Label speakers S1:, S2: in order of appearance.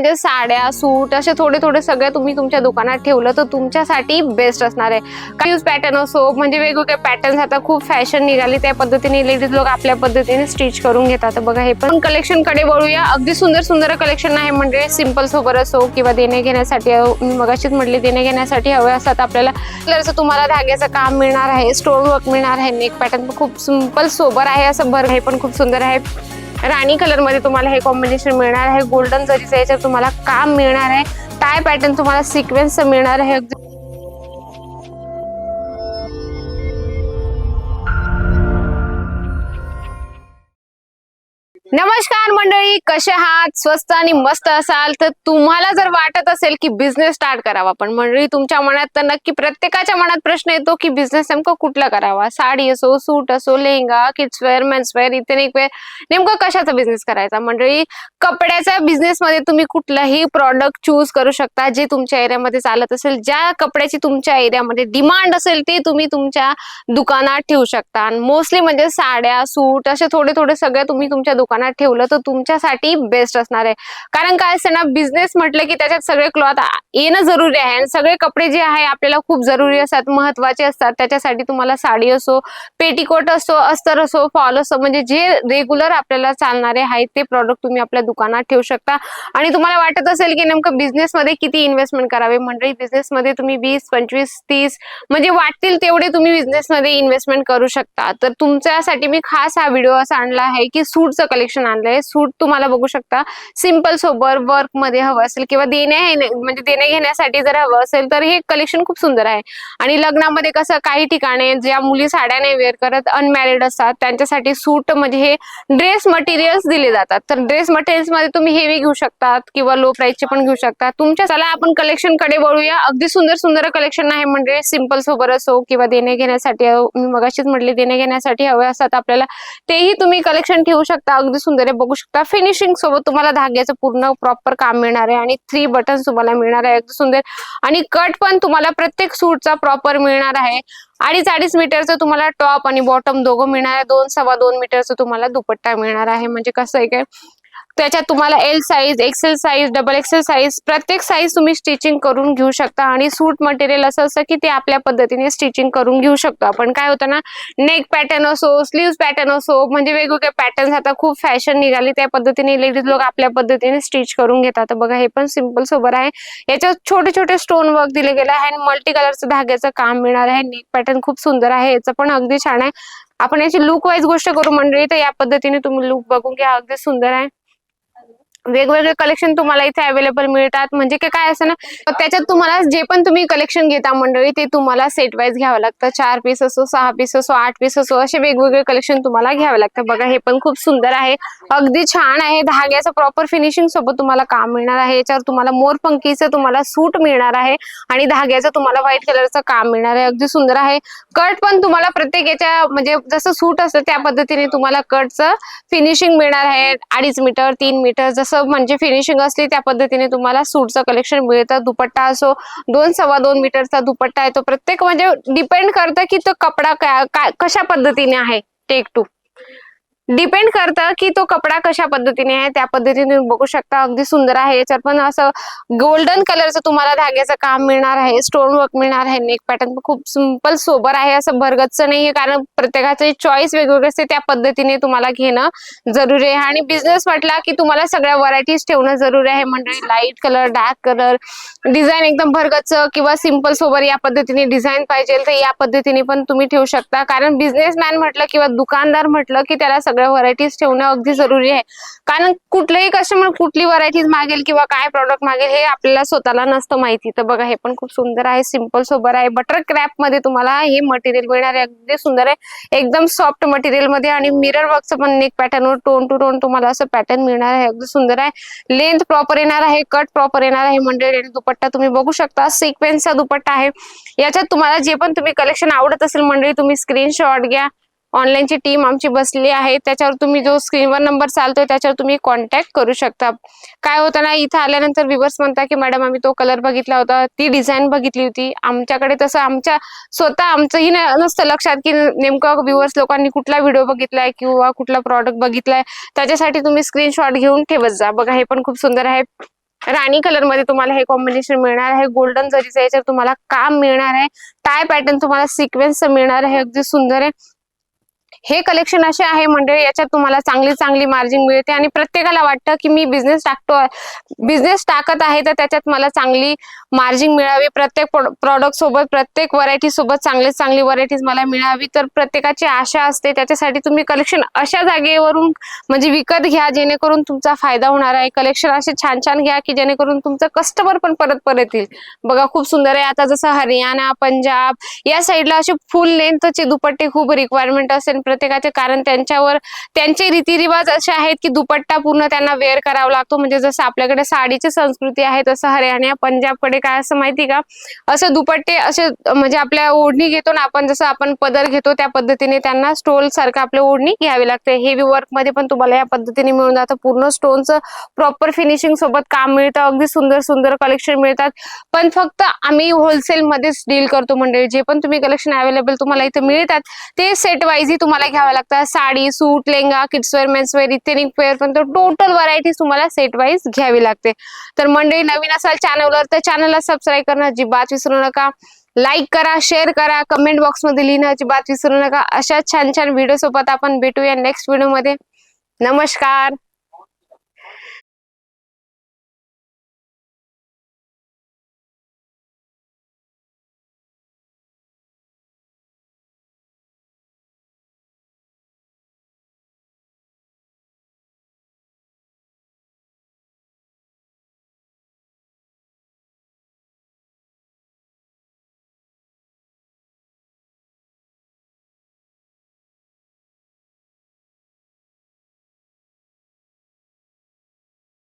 S1: म्हणजे साड्या सूट असे थोडे थोडे सगळे तुम्ही तुमच्या दुकानात ठेवलं तर तुमच्यासाठी बेस्ट असणार आहे. काही पॅटर्न असो म्हणजे वेगवेगळे पॅटर्न आता खूप फॅशन निघाली त्या पद्धतीने लेडीज लोक आपल्या पद्धतीने स्टिच करून घेतात. बघा हे पण कलेक्शनकडे वळूया. अगदी सुंदर सुंदर कलेक्शन आहे म्हणजे सिंपल सोबत असो किंवा देणे घेण्यासाठी मी मगाशीच म्हटले देणे घेण्यासाठी हवे असतात आपल्याला. कलरचं तुम्हाला धाग्याचं काम मिळणार आहे स्टोन वर्क मिळणार आहे नेक पॅटर्न खूप सिंपल सोबर आहे असं भर हे पण खूप सुंदर आहे. राणी कलरमध्ये तुम्हाला हे कॉम्बिनेशन मिळणार आहे. गोल्डन जरीचं याच्यावर तुम्हाला काम मिळणार आहे. टाय पॅटर्न तुम्हाला सिक्वेन्स मिळणार आहे. नमस्कार मंडळी कसे आहात? स्वस्त आणि मस्त असाल तर तुम्हाला जर वाटत असेल की बिझनेस स्टार्ट करावा पण मंडळी तुमच्या मनात तर नक्की प्रत्येकाच्या मनात प्रश्न येतो की बिझनेस नेमकं कुठला करावा? साडी असो सूट असो lehenga kids wear men's wear इथे वेअर नेमकं कशाचा बिझनेस करायचा? मंडळी कपड्याच्या बिझनेस मध्ये तुम्ही कुठलाही प्रॉडक्ट चूज करू शकता जे तुमच्या एरियामध्ये चालत असेल. ज्या कपड्याची तुमच्या एरियामध्ये डिमांड असेल ते तुम्ही तुमच्या दुकानात ठेवू शकता. मोस्टली म्हणजे साड्या सूट असे थोडे थोडे सगळे तुम्ही तुमच्या दुकानात ठेवलं तर तुमच्यासाठी बेस्ट असणार आहे. कारण काय असतं ना बिझनेस म्हटलं की त्याच्यात सगळे क्लॉथ येणं जरुरी आहे. आणि सगळे कपडे जे आहे आपल्याला खूप जरुरी असतात महत्त्वाचे असतात. त्याच्यासाठी तुम्हाला साडी असो पेटीकोट असो अस्तर असो फॉल असो म्हणजे जे रेग्युलर आपल्याला चालणारे आहेत ते प्रॉडक्ट तुम्ही आपल्या दुकानात ठेवू शकता. आणि तुम्हाला वाटत असेल की नेमकं बिझनेस मध्ये किती इन्व्हेस्टमेंट करावे? मंडळी बिझनेसमध्ये तुम्ही वीस पंचवीस तीस म्हणजे वाटतील तेवढे तुम्ही बिझनेसमध्ये इन्व्हेस्टमेंट करू शकता. तर तुमच्यासाठी मी खास हा व्हिडिओ असा आणला आहे की सूटचं कलेक्शन आणलंय. सूट तुम्हाला बघू शकता. सिंपल सोबर वर्कमध्ये हवं असेल किंवा देण्या म्हणजे देणे घेण्यासाठी जर हवं असेल तर हे कलेक्शन खूप सुंदर आहे. आणि लग्नामध्ये कसं काही ठिकाणी ज्या मुली साड्या नाही वेअर करत अनमॅरिड असतात त्यांच्यासाठी सूट म्हणजे हे ड्रेस मटेरियल्स दिले जातात. तर ड्रेस मटेरियल्समध्ये तुम्ही हेवी घेऊ शकतात किंवा लो प्राइसचे पण घेऊ शकता तुमच्या चला आपण कलेक्शनकडे वळूया. अगदी सुंदर सुंदर कलेक्शन आहे म्हणजे सिंपल सोबर असो किंवा देणे घेण्यासाठी मी मगाशीच म्हटले देणे घेण्यासाठी हवे असतात आपल्याला तेही तुम्ही कलेक्शन ठेवू शकता. अगदी सुंदर आहे. बघू शकता फिनिशिंग सोबत तुम्हाला धाग्याचं पूर्ण प्रॉपर काम मिळणार आहे आणि थ्री बटन तुम्हाला मिळणार आहे. अगदी सुंदर. आणि कट पण तुम्हाला प्रत्येक सूटचा प्रॉपर मिळणार आहे. अडीच अडीच मीटरचं तुम्हाला टॉप आणि बॉटम दोघं मिळणार आहे. दोन सव्वा दोन मीटरचं तुम्हाला दुपट्टा मिळणार आहे. म्हणजे कसं आहे काय त्याच्यात तुम्हाला L size XL size double XL size प्रत्येक साईज तुम्ही स्टिचिंग करून घेऊ शकता. आणि सूट मटेरियल असं असतं की ते आपल्या पद्धतीने स्टिचिंग करून घेऊ शकतो. आपण काय होतं ना नेक पॅटर्न असो स्लीव्ह पॅटर्न असो म्हणजे वेगवेगळे पॅटर्न आता खूप फॅशन निघाली त्या पद्धतीने लेडीज लोक आपल्या पद्धतीने स्टिच करून घेतात. बघा हे पण सिंपल सोबर आहे. याच्यात छोटे छोटे स्टोन वर्क दिले गेले आहे आणि मल्टी कलरचं धाग्याचं काम मिळणार आहे. नेक पॅटर्न खूप सुंदर आहे. याचं पण अगदी छान आहे. आपण याची लुक वाईज गोष्ट करू मंडळी तर या पद्धतीने तुम्ही लुक बघून घ्या. अगदी सुंदर आहे. वेगवेगळे कलेक्शन तुम्हाला इथे अवेलेबल मिळतात. म्हणजे की काय असं ना त्याच्यात तुम्हाला जे पण तुम्ही कलेक्शन घेता मंडळी ते तुम्हाला सेट वाईज घ्यावं लागतं. चार पीस असो सहा पीस असो आठ पीस असो असे वेगवेगळे कलेक्शन तुम्हाला घ्यावं लागतं. बघा हे पण खूप सुंदर आहे. अगदी छान आहे. धाग्याचं प्रॉपर फिनिशिंग सोबत तुम्हाला काम मिळणार आहे. याच्यावर तुम्हाला मोरपंखीचं तुम्हाला सूट मिळणार आहे. आणि धाग्याचं तुम्हाला व्हाईट कलरचं काम मिळणार आहे. अगदी सुंदर आहे. कट पण तुम्हाला प्रत्येक याच्या म्हणजे जसं सूट असतं त्या पद्धतीने तुम्हाला कटचं फिनिशिंग मिळणार आहे. अडीच मीटर तीन मीटर जसं म्हणजे फिनिशिंग असली त्या पद्धतीने तुम्हाला सूटचं कलेक्शन मिळतं. दुपट्टा असो दोन सव्वा दोन मीटरचा दुपट्टा आहे तो प्रत्येक म्हणजे डिपेंड करतं की तो कपडा काय- कशा पद्धतीने आहे टेक टू डिपेंड करतं की तो कपडा कशा पद्धतीने आहे त्या पद्धतीने तुम्ही बघू शकता. अगदी सुंदर आहे. याच्यात पण असं गोल्डन कलरचं तुम्हाला धाग्याचं काम मिळणार आहे. स्टोन वर्क मिळणार आहे. नेक पॅटर्न खूप सिंपल सोबर आहे. असं भरगतचं आहे कारण प्रत्येकाचे चॉईस वेगवेगळे असते. त्या पद्धतीने तुम्हाला घेणं जरुरी आहे. आणि बिझनेस म्हटला की तुम्हाला सगळ्या व्हरायटीज ठेवणं जरुरी आहे. म्हणजे light colour dark colour design एकदम भरगतचं किंवा सिंपल सोबर या पद्धतीने डिझाईन पाहिजे तर या पद्धतीने पण तुम्ही ठेवू शकता. कारण बिझनेसमॅन म्हटलं किंवा दुकानदार म्हटलं की त्याला सगळ्या व्हरायटीज ठेवणं अगदी जरुरी आहे. कारण कुठलेही कस्टमर कुठली व्हरायटीज मागेल किंवा काय प्रॉडक्ट मागेल हे आपल्याला स्वतःला नसतं माहिती. तर बघा हे पण खूप सुंदर आहे सिंपल सोबर आहे. बटर क्रॅपमध्ये तुम्हाला हे मटेरियल मिळणार आहे. अगदी सुंदर आहे. एकदम सॉफ्ट मटेरियलमध्ये आणि मिरर वर्कचं पण एक पॅटर्नवर टोन टू टोन तुम्हाला असं पॅटर्न मिळणार आहे. अगदी सुंदर आहे. लेंथ प्रॉपर येणार आहे कट प्रॉपर येणार आहे. म्हणजे दुपट्टा तुम्ही बघू शकता. सिक्वेन्सचा दुपट्टा आहे. याच्यात तुम्हाला जे पण तुम्ही कलेक्शन आवडत असेल मंडळी तुम्ही स्क्रीनशॉट घ्या. ऑनलाईनची टीम आमची बसली आहे. त्याच्यावर तुम्ही जो स्क्रीनवर नंबर चालतोय त्याच्यावर तुम्ही कॉन्टॅक्ट करू शकता. काय होतं ना इथं आल्यानंतर विवर्स म्हणता की मॅडम आम्ही तो कलर बघितला होता ती डिझाईन बघितली होती. आमच्याकडे तसं आमच्या स्वतः आमचंही नसतं लक्षात की नेमकं व्ह्युअर्स लोकांनी कुठला व्हिडिओ बघितलाय किंवा कुठला प्रॉडक्ट बघितलाय. त्याच्यासाठी तुम्ही स्क्रीनशॉट घेऊन ठेवत जा. बघा हे पण खूप सुंदर आहे. राणी कलरमध्ये तुम्हाला हे कॉम्बिनेशन मिळणार आहे. गोल्डन जरीचं याच्यावर तुम्हाला काम मिळणार आहे. टाय पॅटर्न तुम्हाला सिक्वेन्स मिळणार आहे. अगदी सुंदर आहे. हे कलेक्शन असे आहे मंडळी याच्यात तुम्हाला चांगली चांगली मार्जिन मिळते आणि प्रत्येकाला वाटतं की मी बिझनेस टाकतो बिझनेस टाकत आहे तर त्याच्यात मला चांगली मार्जिन मिळावी. प्रत्येक प्रॉडक्ट सोबत प्रत्येक व्हरायटी सोबत चांगली चांगली व्हरायटीज मला मिळावी. तर प्रत्येकाची आशा असते. त्याच्यासाठी तुम्ही कलेक्शन अशा जागेवरून म्हणजे विकत घ्या जेणेकरून तुमचा फायदा होणार आहे. कलेक्शन असे छान छान घ्या की जेणेकरून तुमचं कस्टमर पण परत परत येईल. बघा खूप सुंदर आहे. आता जसं हरियाणा पंजाब या साईडला असे फुल लेंथचे दुपट्टे खूप रिक्वायरमेंट असेल. प्रत्येकाचे कारण त्यांच्यावर त्यांचे रीतिरिवाज असे आहेत की दुपट्टा पूर्ण त्यांना वेअर करावा लागतो. म्हणजे जसं आपल्याकडे साडीची संस्कृती आहे तसं हरियाणा पंजाबकडे काय असं माहिती का? असं दुपट्टे असे म्हणजे आपल्या ओढणी घेतो ना आपण जसं आपण पदर घेतो त्या पद्धतीने त्यांना स्टोल सारखं आपल्या ओढणी घ्यावी लागते. हेवी वर्कमध्ये पण तुम्हाला या पद्धतीने मिळून जातं. पूर्ण स्टोनचं प्रॉपर फिनिशिंग सोबत काम मिळतं. अगदी सुंदर सुंदर कलेक्शन मिळतात. पण फक्त आम्ही होलसेल मध्येच डील करतो म्हणजे जे पण तुम्ही कलेक्शन अवेलेबल तुम्हाला इथे मिळतात ते सेट वाईज तुम्हाला घ्यावं लागतात sari suit lehenga kids wear men's wear ethnic wear पण टोटल व्हरायटी तुम्हाला सेट वाईज घ्यावी लागते. तर मंडळी नवीन असाल चॅनलवर तर चॅनलला सबस्क्राईब करणं अजिबात विसरू नका. लाईक करा शेअर करा कमेंट बॉक्समध्ये लिहिणं अजिबात विसरू नका. अशा छान छान व्हिडिओ सोबत आपण भेटूया नेक्स्ट व्हिडिओमध्ये. नमस्कार!